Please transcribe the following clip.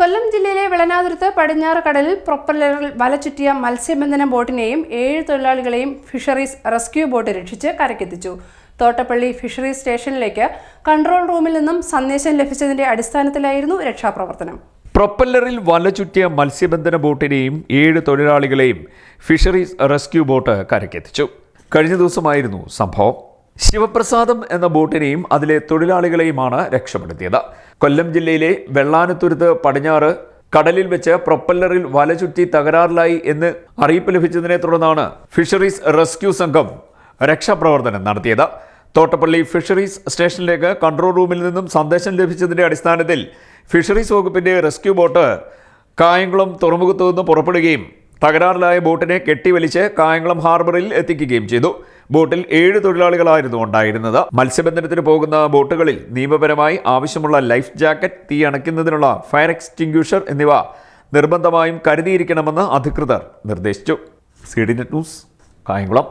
കൊല്ലം ജില്ലയിലെ വിളനാതുരത്ത് പടിഞ്ഞാറ് കടലിൽ പ്രൊപ്പല്ലറിൽ വല ചുറ്റിയ മത്സ്യബന്ധന ബോട്ടിനെയും ഏഴ് തൊഴിലാളികളെയും ഫിഷറീസ് റെസ്ക്യൂ ബോട്ട് രക്ഷിച്ച് കരക്കെത്തിച്ചു തോട്ടപ്പള്ളി ഫിഷറീസ് സ്റ്റേഷനിലേക്ക് കൺട്രോൾ റൂമിൽ നിന്നും സന്ദേശം ലഭിച്ചതിന്റെ അടിസ്ഥാനത്തിലായിരുന്നു രക്ഷാപ്രവർത്തനം. പ്രൊപ്പല്ലറിൽ വല ചുറ്റിയ മത്സ്യബന്ധന ബോട്ടിനെയും ഏഴ് തൊഴിലാളികളെയും ഫിഷറീസ് റെസ്ക്യൂ ബോട്ട് കരക്കെത്തിച്ചു കഴിഞ്ഞ ദിവസമായിരുന്നു സംഭവം. ശിവപ്രസാദം എന്ന ബോട്ടിനെയും അതിലെ തൊഴിലാളികളെയുമാണ് രക്ഷപ്പെടുത്തിയത്. കൊല്ലം ജില്ലയിലെ വെള്ളാനത്തുരുത്ത് പടിഞ്ഞാറ് കടലിൽ വെച്ച് പ്രൊപ്പല്ലറിൽ വല ചുറ്റി തകരാറിലായി എന്ന് അറിയിപ്പ് ലഭിച്ചതിനെ തുടർന്നാണ് ഫിഷറീസ് റെസ്ക്യൂ സംഘം രക്ഷാപ്രവർത്തനം നടത്തിയത്. തോട്ടപ്പള്ളി ഫിഷറീസ് സ്റ്റേഷനിലേക്ക് കൺട്രോൾ റൂമിൽ നിന്നും സന്ദേശം ലഭിച്ചതിന്റെ അടിസ്ഥാനത്തിൽ ഫിഷറീസ് വകുപ്പിന്റെ റെസ്ക്യൂ ബോട്ട് കായംകുളം തുറമുഖത്തു നിന്ന് പുറപ്പെടുകയും തകരാറിലായ ബോട്ടിനെ കെട്ടിവലിച്ച് കായംകുളം ഹാർബറിൽ എത്തിക്കുകയും ചെയ്തു. ബോട്ടിൽ ഏഴ് തൊഴിലാളികളായിരുന്നു ഉണ്ടായിരുന്നത്. മത്സ്യബന്ധനത്തിന് പോകുന്ന ബോട്ടുകളിൽ നിയമപരമായി ആവശ്യമുള്ള ലൈഫ് ജാക്കറ്റ് തീ അണയ്ക്കുന്നതിനുള്ള ഫയർ എക്സ്റ്റിംഗ്വിഷർ എന്നിവ നിർബന്ധമായും കരുതിയിരിക്കണമെന്ന് അധികൃതർ നിർദ്ദേശിച്ചു. C D net news Kayamkulam.